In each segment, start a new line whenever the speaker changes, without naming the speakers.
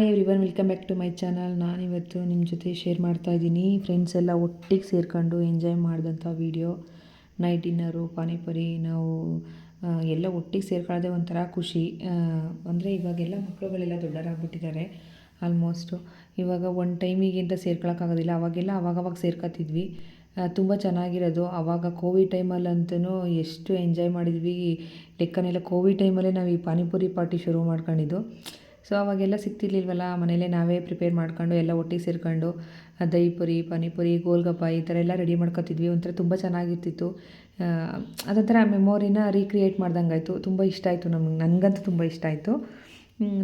Hi everyone welcome back to my channel ನಾನಿವತ್ತು ನಿಮ್ಮ ಜೊತೆ ಶೇರ್ ಮಾಡ್ತಾ ಇದ್ದೀನಿ. ಫ್ರೆಂಡ್ಸ್ ಎಲ್ಲ ಒಟ್ಟಿಗೆ ಸೇರ್ಕೊಂಡು ಎಂಜಾಯ್ ಮಾಡಿದಂಥ ವೀಡಿಯೋ ನೈಟ್ ಡಿನ್ನರು ಪಾನಿಪುರಿ, ನಾವು ಎಲ್ಲ ಒಟ್ಟಿಗೆ ಸೇರ್ಕೊಳ್ಳೋದೇ ಒಂಥರ ಖುಷಿ. ಅಂದರೆ ಇವಾಗೆಲ್ಲ ಮಕ್ಕಳುಗಳೆಲ್ಲ ದೊಡ್ಡರಾಗ್ಬಿಟ್ಟಿದ್ದಾರೆ ಆಲ್ಮೋಸ್ಟು ಇವಾಗ ಒಂದು ಟೈಮಿಗಿಂತ ಸೇರ್ಕೊಳ್ಳೋಕ್ಕಾಗೋದಿಲ್ಲ ಅವಾಗೆಲ್ಲ ಅವಾಗವಾಗ ಸೇರ್ಕೊತಿದ್ವಿ. ತುಂಬ ಚೆನ್ನಾಗಿರೋದು. ಆವಾಗ ಕೋವಿಡ್ ಟೈಮಲ್ಲಂತೂ ಎಷ್ಟು ಎಂಜಾಯ್ ಮಾಡಿದ್ವಿ. ಲೆಕ್ಕನೆಲ್ಲ ಕೋವಿಡ್ ಟೈಮಲ್ಲೇ ನಾವು ಈ ಪಾನಿಪುರಿ ಪಾರ್ಟಿ ಶುರು ಮಾಡ್ಕೊಂಡಿದ್ದು. ಸೊ ಅವಾಗೆಲ್ಲ ಸಿಗ್ತಿರ್ಲಿಲ್ವಲ್ಲ, ಮನೆಯಲ್ಲೇ ನಾವೇ ಪ್ರಿಪೇರ್ ಮಾಡ್ಕೊಂಡು ಎಲ್ಲ ಒಟ್ಟಿಗೆ ಸೇರ್ಕೊಂಡು ದೈಪುರಿ ದಹಿ ಪುರಿ, ಪಾನಿಪುರಿ, ಗೋಲ್ಗಪ್ಪ ಈ ಥರ ಎಲ್ಲ ರೆಡಿ ಮಾಡ್ಕೊತಿದ್ವಿ. ಒಂಥರ ತುಂಬ ಚೆನ್ನಾಗಿರ್ತಿತ್ತು. ಅದೊಂಥರ ಮೆಮೊರಿನ ರೀಕ್ರಿಯೇಟ್ ಮಾಡ್ದಂಗೆ ಆಯಿತು ತುಂಬ ಇಷ್ಟ ಆಯಿತು ನಮ್ಗೆ ನನಗಂತೂ ತುಂಬ ಇಷ್ಟ ಆಯಿತು.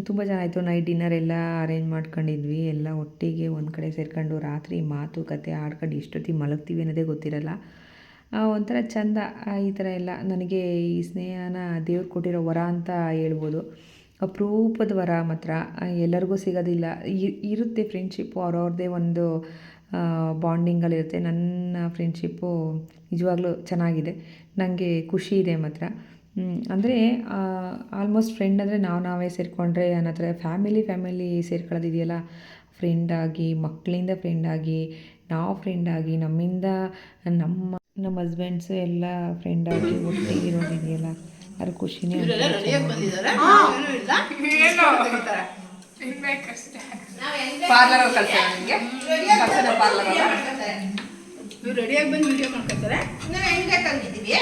ತುಂಬ ಚೆನ್ನಾಗಿತ್ತು ನೈಟ್ ಡಿನ್ನರ್ ಎಲ್ಲ ಅರೇಂಜ್ ಮಾಡ್ಕೊಂಡಿದ್ವಿ. ಎಲ್ಲ ಒಟ್ಟಿಗೆ ಒಂದು ಕಡೆ ಸೇರ್ಕೊಂಡು ರಾತ್ರಿ ಮಾತುಕತೆ ಆಡ್ಕೊಂಡು ಎಷ್ಟೊತ್ತಿಗೆ ಮಲಗ್ತೀವಿ ಅನ್ನೋದೇ ಗೊತ್ತಿರಲ್ಲ. ಒಂಥರ ಚಂದ ಈ ಥರ ಎಲ್ಲ. ನನಗೆ ಈ ಸ್ನೇಹನ ದೇವ್ರು ಕೊಟ್ಟಿರೋ ವರ ಅಂತ ಹೇಳ್ಬೋದು. ಅಪರೂಪದ ವರ ಮಾತ್ರ. ಎಲ್ಲರಿಗೂ ಸಿಗೋದಿಲ್ಲ. ಇರುತ್ತೆ ಫ್ರೆಂಡ್ಶಿಪ್ಪು ಅವ್ರವ್ರದ್ದೇ ಒಂದು ಬಾಂಡಿಂಗಲ್ಲಿರುತ್ತೆ ನನ್ನ ಫ್ರೆಂಡ್ಶಿಪ್ಪು ನಿಜವಾಗ್ಲೂ ಚೆನ್ನಾಗಿದೆ. ನನಗೆ ಖುಷಿ ಇದೆ ಮಾತ್ರ. ಅಂದರೆ ಆಲ್ಮೋಸ್ಟ್ ಫ್ರೆಂಡ್ ಅಂದರೆ ನಾವು ನಾವೇ ಸೇರಿಕೊಂಡ್ರೆ ಅನ್ನೋ ಥರ ಫ್ಯಾಮಿಲಿ ಫ್ಯಾಮಿಲಿ ಸೇರ್ಕೊಳ್ಳೋದಿದೆಯಲ್ಲ ಫ್ರೆಂಡಾಗಿ ಮಕ್ಕಳಿಂದ ಫ್ರೆಂಡಾಗಿ ನಾವು ಫ್ರೆಂಡಾಗಿ ನಮ್ಮಿಂದ ನಮ್ಮ ನಮ್ಮ ಹಸ್ಬೆಂಡ್ಸು ಎಲ್ಲ ಫ್ರೆಂಡಾಗಿ ಒಟ್ಟಿಗಿರೋದಿದೆಯಲ್ಲ ಅದ್ರ ಖುಷಿನೇ.
ಪಾರ್ಲರ್ ನಿಮಗೆ? ಕಲ್ಸೋಣ ಪಾರ್ಲರ್
ಇವ್ರು ರೆಡಿಯಾಗಿ ಬಂದು ವಿಡಿಯೋ ಮಾಡ್ಕೊತಾರೆ.
ನಾನು ಹೆಂಗೆ ತಂದಿದ್ದೀವಿ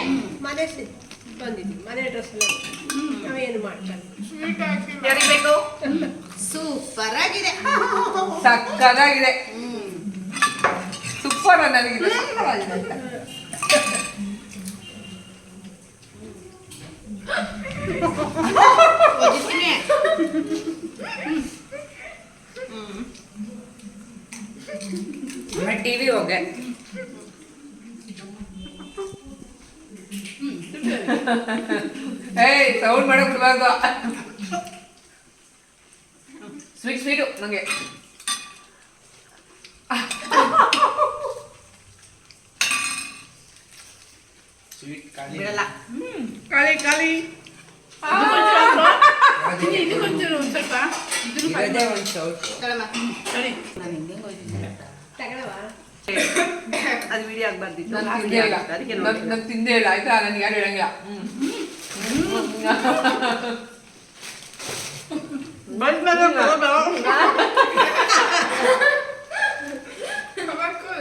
ಮನೆ ಸಿ- ಬಂದಿದ್ದೀವಿ. ಮನೆ ಡ್ರೆಸ್ ನಾವೇನು ಮಾಡ್ಕೊಂಡು
ಸೂಪರ್ ಆಗಿದೆ.
ಸಕ್ಕದಾಗಿದೆ. ಸೂಪರ್ ನನಗಿದೆ. ಸಕ್ಕತ್ತಾಗಿದೆ ಅಂತ.
ಓದಿದ್ದೀನಿ
ಟಿವಿ ಹೋಗೆ. ಏಯ್ ಸೌಂಡ್ ಮಾಡಕ್ ಬಿಡಬಾರ್ದು. ಸ್ವೀಟ್ ಸ್ವೀಟು ನನಗೆ
ಬಿಡಲ್ಲ.
ಖಾಲಿ ಖಾಲಿ ಇದು ಇದು ಕೊಂಚೂರು ಒಂದು ಸ್ವಲ್ಪ ಇದನ್ನು
ಸೌಟ್
ತಗೊಳಮ್ಮ.
ಸರಿ. ತಗೊಳವಾ
ಅದು ವಿಡಿಯೋ ಆಗ್ಬಾರ್ದಿತ್ತು
ನಾನು ತಿಂದೇ ಇಲ್ಲ
ಅದಕ್ಕೆ
ನಾನು ತಿಂದೇ ಇಲ್ಲ ಆಯ್ತಾ ನನಗೆ ಯಾರು ಹೇಳಂಗಿಲ್ಲ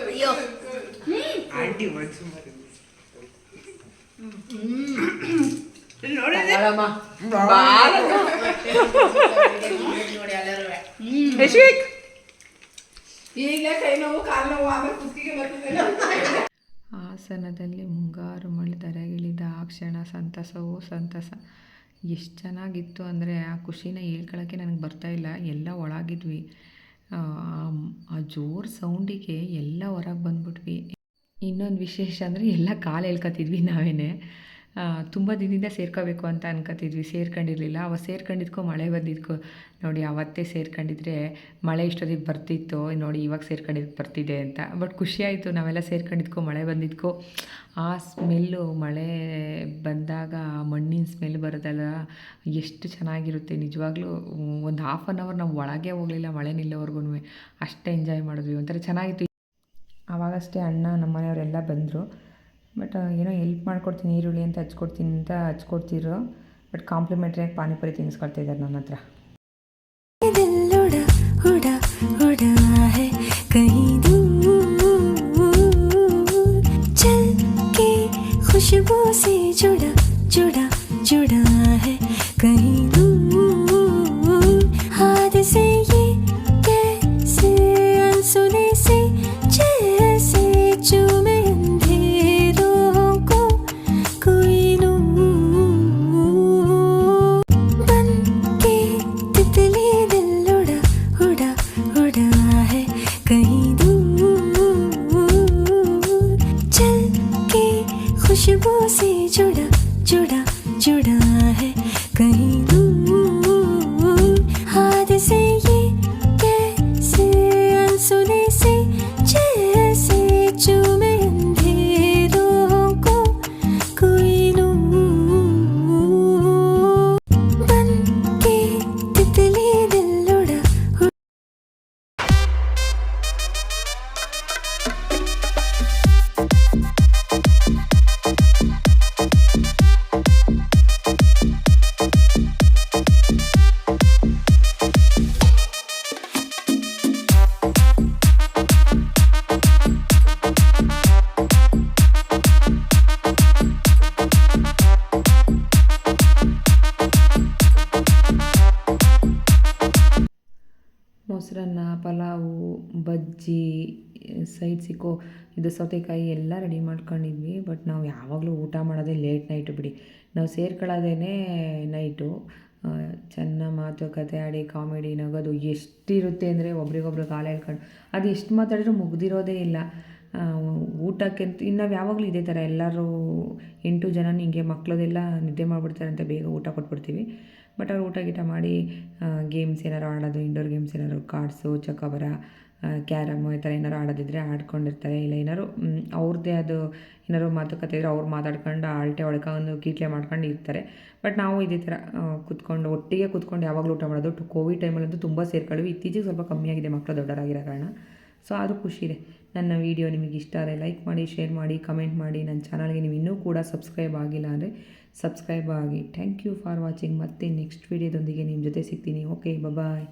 ಅಯ್ಯೋ
ಆಂಟಿ ಮನ್ಸು
ಇಲ್ಲಿ ನೋಡಿದ್ರೆ
ಬಾಳಮ್ಮ ಬಾಳ
ನೋಡಿ ಎಲ್ಲರೂ
ಯಶ್ವಿಕ್
ನೋವು ನೋವು
ಹಾಸನದಲ್ಲಿ ಮುಂಗಾರು ಮಳೆ ತರಗಿಳಿದ ಆ ಕ್ಷಣ ಸಂತಸವೋ ಸಂತಸ. ಎಷ್ಟು ಚೆನ್ನಾಗಿತ್ತು ಅಂದರೆ ಆ ಖುಷಿನ ಹೇಳ್ಕೊಳಕ್ಕೆ ನನಗೆ ಬರ್ತಾ ಇಲ್ಲ. ಎಲ್ಲ ಒಳಗಿದ್ವಿ. ಆ, ಜೋರು ಸೌಂಡಿಗೆ ಎಲ್ಲ ಹೊರಗೆ ಬಂದ್ಬಿಟ್ವಿ. ಇನ್ನೊಂದು ವಿಶೇಷ ಅಂದರೆ ಎಲ್ಲ ಕಾಲು ಎಳ್ಕೊತಿದ್ವಿ ನಾವೇನೆ. ತುಂಬ ದಿನದಿಂದ ಸೇರ್ಕೋಬೇಕು ಅಂತ ಅನ್ಕೋತಿದ್ವಿ ಸೇರ್ಕೊಂಡಿರಲಿಲ್ಲ. ಅವ ಸೇರ್ಕೊಂಡಿದ್ಕೋ ಮಳೆ ಬಂದಿದ್ಕೋ. ನೋಡಿ, ಅವತ್ತೇ ಸೇರ್ಕೊಂಡಿದ್ರೆ ಮಳೆ ಇಷ್ಟೊತ್ತಿಗೆ ಬರ್ತಿತ್ತು? ನೋಡಿ, ಇವಾಗ ಸೇರ್ಕೊಂಡಿದ್ದು ಬರ್ತಿದೆ ಅಂತ. ಬಟ್ ಖುಷಿಯಾಯಿತು ನಾವೆಲ್ಲ ಸೇರ್ಕೊಂಡಿದ್ಕೋ, ಮಳೆ ಬಂದಿದ್ಕೋ. ಆ ಸ್ಮೆಲ್ಲು, ಮಳೆ ಬಂದಾಗ ಮಣ್ಣಿನ ಸ್ಮೆಲ್ ಬರೋದಲ್ಲ ಎಷ್ಟು ಚೆನ್ನಾಗಿರುತ್ತೆ. ನಿಜವಾಗ್ಲೂ ಒಂದು ಹಾಫ್ ಆನ್ ಅವರ್ ನಾವು ಒಳಗೆ ಹೋಗಲಿಲ್ಲ, ಮಳೆ ನಿಲ್ಲೋವರೆಗೂ ಅಷ್ಟೇ ಎಂಜಾಯ್ ಮಾಡಿದ್ವಿ. ಒಂಥರ ಚೆನ್ನಾಗಿತ್ತು. ಆವಾಗಷ್ಟೇ ಅಣ್ಣ ನಮ್ಮ ಮನೆಯವರೆಲ್ಲ ಬಂದರು. ಬಟ್ ಏನೋ ಹೆಲ್ಪ್ ಮಾಡ್ಕೊಡ್ತೀನಿ ಈರುಳ್ಳಿ ಅಂತ ಹಚ್ಕೊಡ್ತೀನಿ ಅಂತ ಹಚ್ಕೊಡ್ತಿದ್ರು ಬಟ್ ಕಾಂಪ್ಲಿಮೆಂಟ್ರಿಯಾಗಿ ಪಾನಿಪುರಿ ತಿನ್ನಿಸ್ಕೊಳ್ತಾ ಇದ್ದಾರೆ ನನ್ನ ಹತ್ರ
दिल उड़ा उड़ा उड़ा है कहीं दूर चल के खुशबू से जुड़ा जुड़ा చూడ చూడ చూడ.
ಬಜ್ಜಿ ಸೈಡ್ ಸಿಕ್ಕೋ ಇದು ಸೌತೆಕಾಯಿ ಎಲ್ಲ ರೆಡಿ ಮಾಡ್ಕೊಂಡಿದ್ವಿ. ಬಟ್ ನಾವು ಯಾವಾಗಲೂ ಊಟ ಮಾಡೋದೇ ಲೇಟ್ ನೈಟು ಬಿಡಿ. ನಾವು ಸೇರ್ಕೊಳ್ಳೋದೇ ನೈಟು ಚೆನ್ನಾಗಿ ಮಾತುಕತೆ ಆಡಿ ಕಾಮಿಡಿ, ನಗೋದು ಎಷ್ಟಿರುತ್ತೆ ಅಂದರೆ ಒಬ್ರಿಗೊಬ್ರು ಕಾಲು ಹೇಳ್ಕೊಂಡು, ಅದು ಎಷ್ಟು ಮಾತಾಡಿದ್ರು ಮುಗ್ದಿರೋದೇ ಇಲ್ಲ. ಊಟಕ್ಕೆ ಅಂತ ಇನ್ನು ನಾವು ಯಾವಾಗಲೂ ಇದೇ ಥರ ಎಲ್ಲರೂ ಎಂಟು ಜನ ಹಿಂಗೆ ಮಕ್ಕಳದೆಲ್ಲ ನಿದ್ದೆ ಮಾಡಿಬಿಡ್ತಾರೆ ಅಂತ ಬೇಗ ಊಟ ಕೊಟ್ಬಿಡ್ತೀವಿ. ಬಟ್ ಅವ್ರು ಊಟ ಗೀಟ ಮಾಡಿ ಗೇಮ್ಸ್ ಏನಾರು ಆಡೋದು ಇಂಡೋರ್ ಗೇಮ್ಸ್ ಏನಾದ್ರು ಕಾರ್ಡ್ಸು ಚಕ್ಕಬರ ಕ್ಯಾರಮ್ಮು ಈ ಥರ ಏನಾರು ಆಡೋದಿದ್ರೆ ಆಡ್ಕೊಂಡಿರ್ತಾರೆ. ಇಲ್ಲ ಏನಾದ್ರು ಅವ್ರದ್ದೇ ಅದು ಏನಾದ್ರು ಮಾತುಕತೆ ಇದ್ರೆ ಅವ್ರು ಮಾತಾಡ್ಕೊಂಡು ಆಲ್ಟೆ ಒಳ್ಕೊಂಡು ಕೀಟ್ಲೆ ಮಾಡ್ಕೊಂಡು ಇರ್ತಾರೆ. ಬಟ್ ನಾವು ಇದೇ ಥರ ಕುತ್ಕೊಂಡು ಒಟ್ಟಿಗೆ ಕುತ್ಕೊಂಡು ಯಾವಾಗಲೂ ಊಟ ಮಾಡೋದು. ಕೋವಿಡ್ ಟೈಮಲ್ಲಂತೂ ತುಂಬ ಸೇರ್ಕೊಳ್ಳಿ ಇತ್ತೀಚೆಗೆ ಸ್ವಲ್ಪ ಕಮ್ಮಿಯಾಗಿದೆ ಮಕ್ಕಳು ದೊಡ್ಡವರಾಗಿರೋ ಕಾರಣ. ಸೊ ಅದು ಖುಷಿ ಇದೆ. ನನ್ನ ವೀಡಿಯೋ ನಿಮಗೆ ಇಷ್ಟ ಆದರೆ ಲೈಕ್ ಮಾಡಿ ಶೇರ್ ಮಾಡಿ ಕಮೆಂಟ್ ಮಾಡಿ. ನನ್ನ ಚಾನಲ್ಗೆ ನೀವು ಇನ್ನೂ ಕೂಡ ಸಬ್ಸ್ಕ್ರೈಬ್ ಆಗಿಲ್ಲ ಅಂದರೆ ಸಬ್ಸ್ಕ್ರೈಬ್ ಆಗಿ. ಥ್ಯಾಂಕ್ ಯು ಫಾರ್ ವಾಚಿಂಗ್ ಮತ್ತೆ ನೆಕ್ಸ್ಟ್ ವೀಡಿಯೋದೊಂದಿಗೆ ನಿಮ್ಮ ಜೊತೆ ಸಿಗ್ತೀನಿ. Okay bye